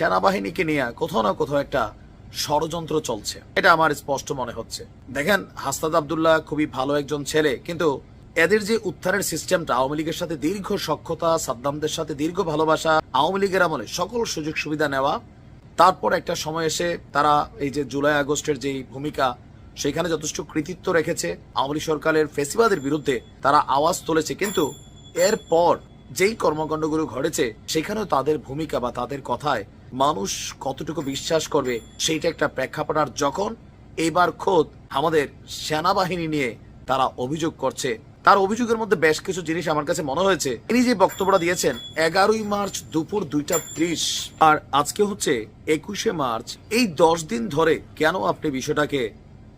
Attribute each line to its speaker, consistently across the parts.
Speaker 1: সেনাবাহিনীকে নিয়ে কোথাও না কোথাও একটা ষড়যন্ত্র চলছে। এটা আমার স্পষ্ট মনে হচ্ছে। দেখেন, হাস্তাদ আবদুল্লাহ খুবই ভালো একজন ছেলে, কিন্তু এদের যে উত্থানের সিস্টেমটা, আওয়ামী লীগের সাথে দীর্ঘ সক্ষতা সাদ্দামদের সাথে দীর্ঘ ভালোবাসা, আওয়ামী লীগের আমলে সকল সুযোগ সুবিধা নেওয়া, তারপর একটা সময় এসে তারা এই যে জুলাই আগস্টের যেই ভূমিকা, সেখানে যথেষ্ট কৃতিত্ব রেখেছে। আওয়ামী সরকারের ফেসিবাদের বিরুদ্ধে তারা আওয়াজ তুলেছে, কিন্তু এরপর যেই কর্মকাণ্ডগুলো ঘটেছে, সেখানেও তাদের ভূমিকা বা তাদের কথায় মানুষ কতটুকু বিশ্বাস করবে, সেইটা একটা প্রেক্ষাপট। আর যখন এইবার খোদ আমাদের সেনাবাহিনী নিয়ে তারা অভিযোগ করছে, তার অভিযোগের মধ্যে বেশ কিছু জিনিস আমার কাছে মনে হয়েছে। তিনি যে বক্তব্যটা দিয়েছেন, এগারোই মার্চ দুপুর দুইটা ত্রিশ, আর আজকে হচ্ছে একুশে মার্চ, এই দশ দিন ধরে কেন আপনি বিষয়টাকে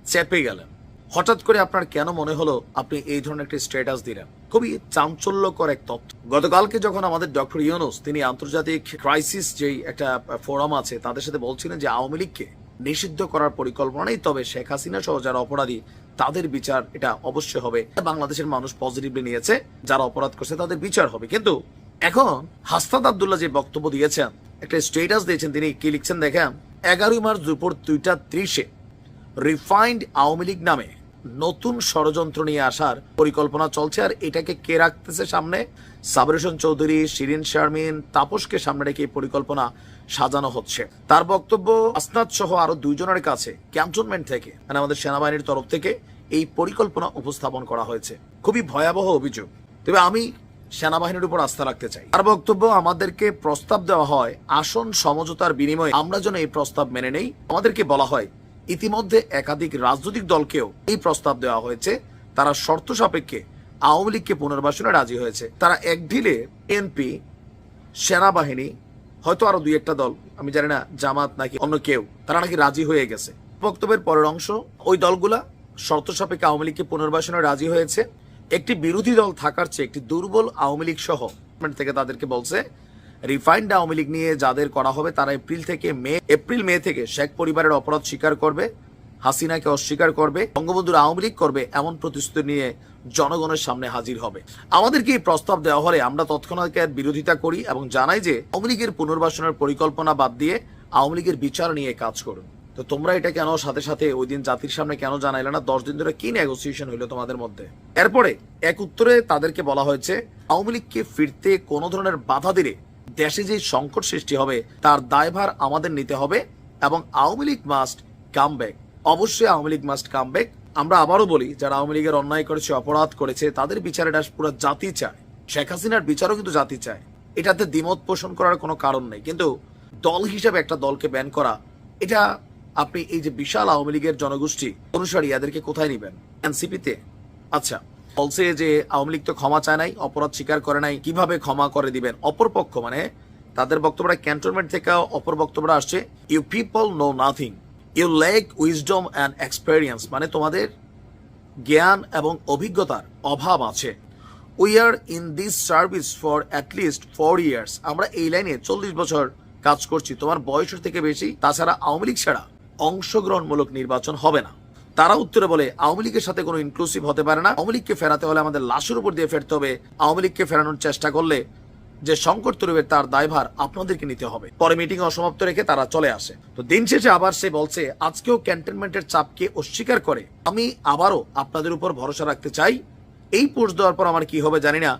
Speaker 1: চেপে গেলেন? হঠাৎ করে আপনার কেন মনে হলো আপনি এই ধরনের একটি স্ট্যাটাস দিলেন? খুবই চাঞ্চল্যকর এক তথ্য। গতকালকে যখন আমাদের ডক্টর ইউনুস, তিনি আন্তর্জাতিক ক্রাইসিস যেই একটা ফোরাম আছে, তাদের সাথে বলছিলেন যে আওয়ামী লীগকে নিষিদ্ধ করার পরিকল্পনা নেই, তবে শেখ হাসিনা সহ যারা অপরাধী, তাদের বিচার এটা অবশ্যই হবে। বাংলাদেশের মানুষ পজিটিভলি নিয়েছে, যারা অপরাধ করছে তাদের বিচার হবে। কিন্তু এখন হাস্তাদ আবদুল্লাহ যে বক্তব্য দিয়েছেন, একটা স্টেটাস দিয়েছেন তিনি, কি লিখছেন দেখেন? এগারোই মার্চ দুপুর দুইটা ত্রিশে রিফাইন্ড আওয়ামী লীগ নামে নতুন ষড়যন্ত্র নিয়ে আসার পরিকল্পনা চলছে, আর এটাকে কে রাখতেছে সামনে? সাবরেশন চৌধুরী, শিরিন শারমিন, তাপসকে সামনে রেখে এই পরিকল্পনা সাজানো হচ্ছে। তার বক্তব্য, আসনাদ সহ আরও দুইজনের কাছে ক্যান্টনমেন্ট থেকে মানে আমাদের সেনাবাহিনীর তরফ থেকে এই পরিকল্পনা উপস্থাপন করা হয়েছে। খুবই ভয়াবহ অভিযোগ। তবে আমি সেনাবাহিনীর উপর আস্থা রাখতে চাই। তার বক্তব্য, আমাদেরকে প্রস্তাব দেওয়া হয় আসন সমঝোতার বিনিময়ে, আমরা যেন এই প্রস্তাব মেনে নেই। আমাদেরকে বলা হয় ইতিমধ্যে একাধিক রাজনৈতিক দলকেও এই প্রস্তাব দেওয়া হয়েছে। তারা শর্ত সাপেক্ষে আওয়ামী লীগকে পুনর্বাসনে রাজি হয়েছে। তারা এক ঢিলে এনপি, সেনাবাহিনী, হয়তো আরও দুই একটা দল, আমি জানি না, জামাত নাকি অন্য কেউ, তারা নাকি রাজি হয়ে গেছে। বক্তব্যের পরের অংশ, ওই দলগুলা শর্ত সাপেক্ষে আওয়ামী লীগকে পুনর্বাসনে রাজি হয়েছে। একটি বিরোধী দল থাকার চেয়ে একটি দুর্বল আওয়ামী লীগ সহ থেকে তাদেরকে বলছে রিফাইন্ড আওয়ামী লীগ নিয়ে যাদের করা হবে, তারা এপ্রিল থেকে মে, এপ্রিল, মে থেকে শেখ পরিবারের অপরাধ স্বীকার করবে, হাসিনাকে অস্বীকার করবে, বঙ্গবন্ধুর আওয়ামী লীগ করবে, এমন প্রতিশ্রুতি নিয়ে জনগণের সামনে হাজির হবে। আমাদেরকে এই প্রস্তাব দেওয়া হলে আমরা তৎক্ষণাৎ এর বিরোধিতা করি এবং জানাই যে আওয়ামী লীগের পুনর্বাসনের পরিকল্পনা বাদ দিয়ে আওয়ামী লীগের বিচার নিয়ে কাজ করুন। তো তোমরা এটা কেন সাথে সাথে ওই দিন জাতির সামনে কেন জানাইলে না? দশ দিন ধরে কি নেগোসিয়েশন হইল তোমাদের মধ্যে? এরপরে এক উত্তরে তাদেরকে বলা হয়েছে, আওয়ামী লীগকে ফিরতে কোনো ধরনের বাধা দিলে দেশে যে সংকট সৃষ্টি হবে, তার দায়ভার আমাদের নিতে হবে এবং Awami League must come back অবশ্যই Awami League must come back আমরা আবারও বলি, যারা আওয়ামী লীগের অন্যায় করেছে, অপরাধ করেছে, তাদের বিচার এটা পুরো জাতি চায়। শেখ হাসিনার বিচারও কিন্তু জাতি চায়। এটাতে দ্বিমত পোষণ করার কোনো কারণ নেই। কিন্তু দল হিসাবে একটা দলকে ব্যান করা, এটা আপনি এই যে বিশাল আওয়ামী লীগের জনগোষ্ঠী, অনুসারী এদেরকে কোথায় নিবেন? এনসিপিতে আচ্ছা বলছে যে আওয়ামী লীগ তো ক্ষমা চায় নাই, অপরাধ স্বীকার করে নাই। কীভাবে ক্ষমা করে দিবেন? অপরপক্ষ মানে তাদের বক্তব্যটা ক্যান্টনমেন্ট থেকে অপর বক্তব্যটা আসছে you people know nothing you lack wisdom and experience মানে তোমাদের জ্ঞান এবং অভিজ্ঞতার অভাব আছে। We are in this service for at least four years আমরা এই লাইনে চল্লিশ বছর কাজ করছি, তোমার বয়সের থেকে বেশি। তাছাড়া আওয়ামী লীগ ছাড়া অংশগ্রহণমূলক নির্বাচন হবে না। তারা উত্তরে বলে, আওয়ামী লীগের সাথে কোনো ইনক্লুসিভ হতে পারে না। আওয়ামী লীগকে ফেরাতে হলে আমাদের লাশের উপর দিয়ে ফেরতে হবে। আওয়ামী লীগকে ফেরানোর চেষ্টা করলে যে সংকট তৈরি তার দায়ভার আপনাদেরকে নিতে হবে। পরে মিটিং অসমাপ্ত রেখে তারা চলে আসে। তো দিন শেষে আবার সে বলছে, আজকেও ক্যান্টনমেন্টের চাপকে অস্বীকার করে। আমি আবারও আপনাদের উপর ভরসা রাখতে চাই। এই পোস্ট দেওয়ার পর আমার কি হবে জানি না।